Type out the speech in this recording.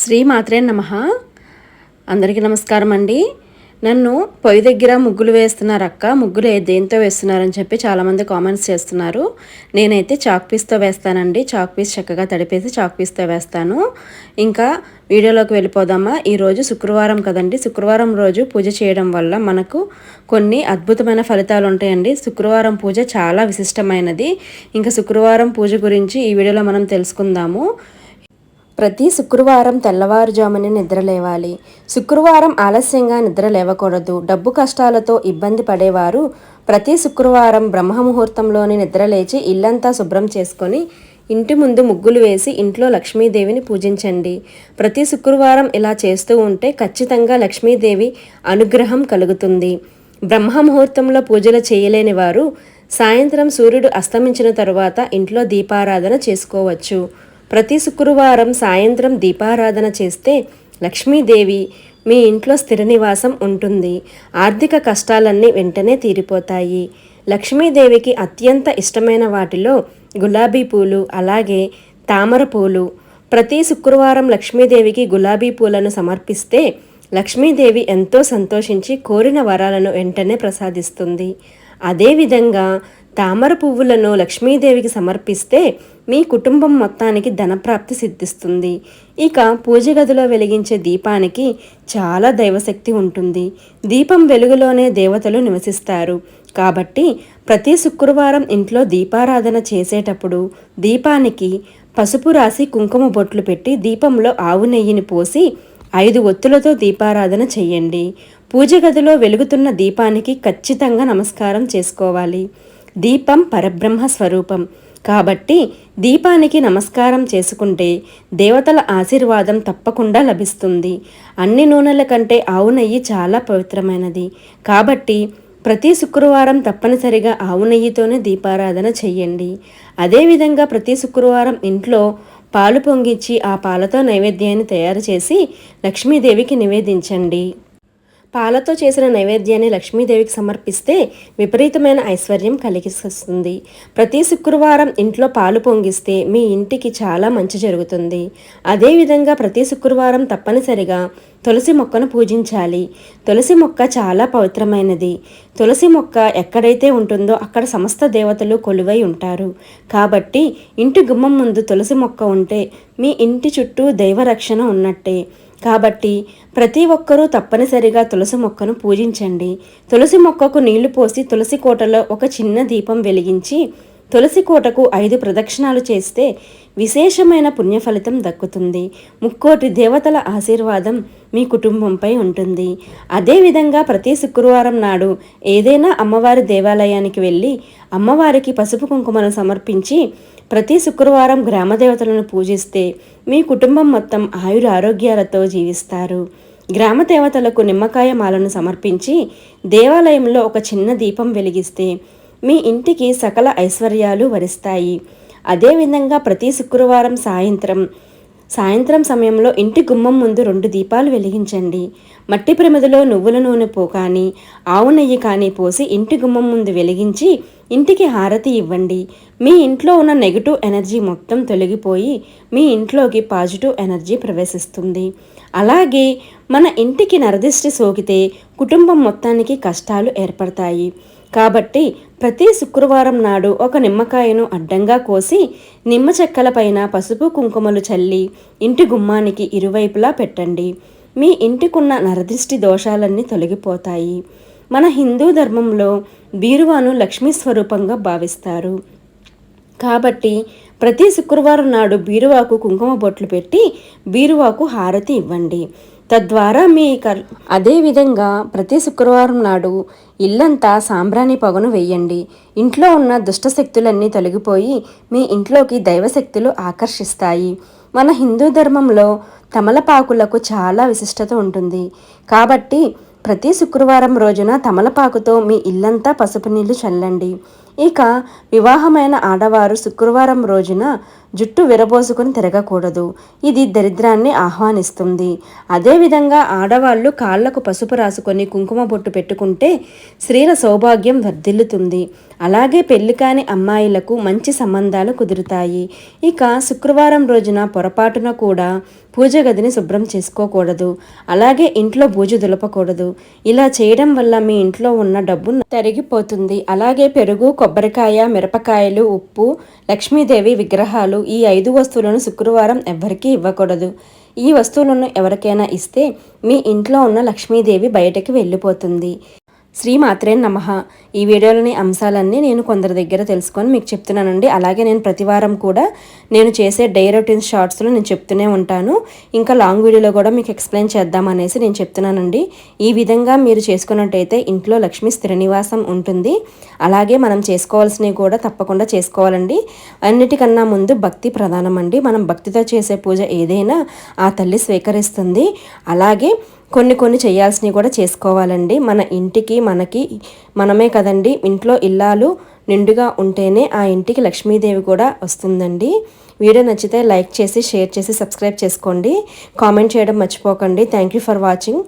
శ్రీ మాత్రే నమ. అందరికీ నమస్కారం అండి. నన్ను పొయ్యి దగ్గర ముగ్గులు వేస్తున్నారు అక్క. ముగ్గులు దేంతో వేస్తున్నారని చెప్పి చాలామంది కామెంట్స్ చేస్తున్నారు. నేనైతే చాక్ పీస్తో వేస్తానండి. చాక్ పీస్ చక్కగా తడిపేసి చాక్ పీస్తో వేస్తాను. ఇంకా వీడియోలోకి వెళ్ళిపోదామా? ఈరోజు శుక్రవారం కదండి. శుక్రవారం రోజు పూజ చేయడం వల్ల మనకు కొన్ని అద్భుతమైన ఫలితాలు ఉంటాయండి. శుక్రవారం పూజ చాలా విశిష్టమైనది. ఇంకా శుక్రవారం పూజ గురించి ఈ వీడియోలో మనం తెలుసుకుందాము. ప్రతి శుక్రవారం తెల్లవారుజామునే నిద్ర లేవాలి. శుక్రవారం ఆలస్యంగా నిద్ర లేవకూడదు. డబ్బు కష్టాలతో ఇబ్బంది పడేవారు ప్రతి శుక్రవారం బ్రహ్మముహూర్తంలోనే నిద్రలేచి ఇల్లంతా శుభ్రం చేసుకొని ఇంటి ముందు ముగ్గులు వేసి ఇంట్లో లక్ష్మీదేవిని పూజించండి. ప్రతి శుక్రవారం ఇలా చేస్తూ ఉంటే ఖచ్చితంగా లక్ష్మీదేవి అనుగ్రహం కలుగుతుంది. బ్రహ్మముహూర్తంలో పూజలు చేయలేని వారు సాయంత్రం సూర్యుడు అస్తమించిన తరువాత ఇంట్లో దీపారాధన చేసుకోవచ్చు. ప్రతి శుక్రవారం సాయంత్రం దీపారాధన చేస్తే లక్ష్మీదేవి మీ ఇంట్లో స్థిర నివాసం ఉంటుంది. ఆర్థిక కష్టాలన్నీ వెంటనే తీరిపోతాయి. లక్ష్మీదేవికి అత్యంత ఇష్టమైన వాటిలో గులాబీ పూలు అలాగే తామర పూలు. ప్రతి శుక్రవారం లక్ష్మీదేవికి గులాబీ పూలను సమర్పిస్తే లక్ష్మీదేవి ఎంతో సంతోషించి కోరిన వరాలను వెంటనే ప్రసాదిస్తుంది. అదేవిధంగా తామర పువ్వులను లక్ష్మీదేవికి సమర్పిస్తే మీ కుటుంబం మొత్తానికి ధనప్రాప్తి సిద్ధిస్తుంది. ఇక పూజ గదిలో వెలిగించే దీపానికి చాలా దైవశక్తి ఉంటుంది. దీపం వెలుగులోనే దేవతలు నివసిస్తారు. కాబట్టి ప్రతి శుక్రవారం ఇంట్లో దీపారాధన చేసేటప్పుడు దీపానికి పసుపు రాసి కుంకుమ బొట్లు పెట్టి దీపంలో ఆవు నెయ్యిని పోసి ఐదు ఒత్తులతో దీపారాధన చెయ్యండి పూజ గదిలో వెలుగుతున్న దీపానికి ఖచ్చితంగా నమస్కారం చేసుకోవాలి. దీపం పరబ్రహ్మ స్వరూపం. కాబట్టి దీపానికి నమస్కారం చేసుకుంటే దేవతల ఆశీర్వాదం తప్పకుండా లభిస్తుంది. అన్ని నూనెల కంటే ఆవు నెయ్యి చాలా పవిత్రమైనది. కాబట్టి ప్రతి శుక్రవారం తప్పనిసరిగా ఆవు నెయ్యితోనే దీపారాధన చెయ్యండి అదేవిధంగా ప్రతి శుక్రవారం ఇంట్లో పాలు పొంగిచ్చి ఆ పాలతో నైవేద్యాన్ని తయారు చేసి లక్ష్మీదేవికి నివేదించండి. పాలతో చేసిన నైవేద్యాన్ని లక్ష్మీదేవికి సమర్పిస్తే విపరీతమైన ఐశ్వర్యం కలిగిస్తుంది. ప్రతి శుక్రవారం ఇంట్లో పాలు పొంగిస్తే మీ ఇంటికి చాలా మంచి జరుగుతుంది. అదేవిధంగా ప్రతి శుక్రవారం తప్పనిసరిగా తులసి మొక్కను పూజించాలి. తులసి మొక్క చాలా పవిత్రమైనది. తులసి మొక్క ఎక్కడైతే ఉంటుందో అక్కడ సమస్త దేవతలు కొలువై ఉంటారు. కాబట్టి ఇంటి గుమ్మం ముందు తులసి మొక్క ఉంటే మీ ఇంటి చుట్టూ దైవరక్షణ ఉన్నట్టే. కాబట్టి ప్రతి ఒక్కరూ తప్పనిసరిగా తులసి మొక్కను పూజించండి. తులసి మొక్కకు నీళ్ళు పోసి తులసి కోటలో ఒక చిన్న దీపం వెలిగించి తులసి కోటకు ఐదు ప్రదక్షిణాలు చేస్తే విశేషమైన పుణ్యఫలితం దక్కుతుంది. ముక్కోటి దేవతల ఆశీర్వాదం మీ కుటుంబంపై ఉంటుంది. అదేవిధంగా ప్రతి శుక్రవారం నాడు ఏదైనా అమ్మవారి దేవాలయానికి వెళ్ళి అమ్మవారికి పసుపు కుంకుమను సమర్పించి ప్రతి శుక్రవారం గ్రామదేవతలను పూజిస్తే మీ కుటుంబం మొత్తం ఆయుర ఆరోగ్యాలతో జీవిస్తారు. గ్రామ దేవతలకు నిమ్మకాయ మాలను సమర్పించి దేవాలయంలో ఒక చిన్న దీపం వెలిగిస్తే మీ ఇంటికి సకల ఐశ్వర్యాలు వరిస్తాయి. అదేవిధంగా ప్రతి శుక్రవారం సాయంత్రం సాయంత్రం సమయంలో ఇంటి గుమ్మం ముందు రెండు దీపాలు వెలిగించండి. మట్టి ప్రమిదలో నువ్వుల నూనె పో కానీ ఆవు నెయ్యి కానీ పోసి ఇంటి గుమ్మం ముందు వెలిగించి ఇంటికి హారతి ఇవ్వండి. మీ ఇంట్లో ఉన్న నెగిటివ్ ఎనర్జీ మొత్తం తొలగిపోయి మీ ఇంట్లోకి పాజిటివ్ ఎనర్జీ ప్రవేశిస్తుంది. అలాగే మన ఇంటికి నరదిష్టి సోకితే కుటుంబం మొత్తానికి కష్టాలు ఏర్పడతాయి. కాబట్టి ప్రతి శుక్రవారం నాడు ఒక నిమ్మకాయను అడ్డంగా కోసి నిమ్మ చెక్కలపైన పసుపు కుంకుమలు చల్లి ఇంటి గుమ్మానికి ఇరువైపులా పెట్టండి. మీ ఇంటికున్న నరదృష్టి దోషాలన్నీ తొలగిపోతాయి. మన హిందూ ధర్మంలో బీరువాను లక్ష్మీ స్వరూపంగా భావిస్తారు. కాబట్టి ప్రతి శుక్రవారం నాడు బీరువాకు కుంకుమ బొట్లు పెట్టి బీరువాకు హారతి ఇవ్వండి. తద్వారా మీ కర్ అదేవిధంగా ప్రతి శుక్రవారం నాడు ఇల్లంతా సాంబ్రాణి పొగను వేయండి. ఇంట్లో ఉన్న దుష్టశక్తులన్నీ తొలగిపోయి మీ ఇంట్లోకి దైవశక్తులు ఆకర్షిస్తాయి. మన హిందూ ధర్మంలో తమలపాకులకు చాలా విశిష్టత ఉంటుంది. కాబట్టి ప్రతి శుక్రవారం రోజున తమలపాకుతో మీ ఇల్లంతా పసుపు నీళ్ళు చల్లండి. ఇక వివాహమైన ఆడవారు శుక్రవారం రోజున జుట్టు విరబోసుకుని తిరగకూడదు. ఇది దరిద్రాన్ని ఆహ్వానిస్తుంది. అదేవిధంగా ఆడవాళ్ళు కాళ్ళకు పసుపు రాసుకొని కుంకుమ బొట్టు పెట్టుకుంటే స్త్రీల సౌభాగ్యం వర్ధిల్లుతుంది. అలాగే పెళ్ళి కాని అమ్మాయిలకు మంచి సంబంధాలు కుదురుతాయి. ఇక శుక్రవారం రోజున పొరపాటున కూడా పూజ గదిని శుభ్రం చేసుకోకూడదు. అలాగే ఇంట్లో బూజు దులపకూడదు. ఇలా చేయడం వల్ల మీ ఇంట్లో ఉన్న డబ్బు తరిగిపోతుంది. అలాగే పెరుగు కొబ్బరికాయ మిరపకాయలు ఉప్పు లక్ష్మీదేవి విగ్రహాలు ఈ ఐదు వస్తువులను శుక్రవారం ఎవ్వరికీ ఇవ్వకూడదు. ఈ వస్తువులను ఎవరికైనా ఇస్తే మీ ఇంట్లో ఉన్న లక్ష్మీదేవి బయటకి వెళ్ళిపోతుంది. శ్రీమాత్రే నమ. ఈ వీడియోలోని అంశాలన్నీ నేను కొందరి దగ్గర తెలుసుకొని మీకు చెప్తున్నానండి. అలాగే నేను ప్రతివారం కూడా నేను చేసే డే రొటీన్ షార్ట్స్లో నేను చెప్తూనే ఉంటాను. ఇంకా లాంగ్ వీడియోలో కూడా మీకు ఎక్స్ప్లెయిన్ చేద్దామనేసి నేను చెప్తున్నానండి. ఈ విధంగా మీరు చేసుకున్నట్టయితే ఇంట్లో లక్ష్మీ స్థిర నివాసం ఉంటుంది. అలాగే మనం చేసుకోవాల్సినవి కూడా తప్పకుండా చేసుకోవాలండి. అన్నిటికన్నా ముందు భక్తి ప్రధానమండి. మనం భక్తితో చేసే పూజ ఏదైనా ఆ తల్లి స్వీకరిస్తుంది. అలాగే కొన్ని కొన్ని చేయాల్సినవి కూడా చేసుకోవాలండి. మన ఇంటికి మనకి మనమే కదండి. ఇంట్లో ఇల్లాలు నిండుగా ఉంటేనే ఆ ఇంటికి లక్ష్మీదేవి కూడా వస్తుందండి. వీడియో నచ్చితే లైక్ చేసి షేర్ చేసి సబ్స్క్రైబ్ చేసుకోండి. కామెంట్ చేయడం మర్చిపోకండి. Thank you for watching.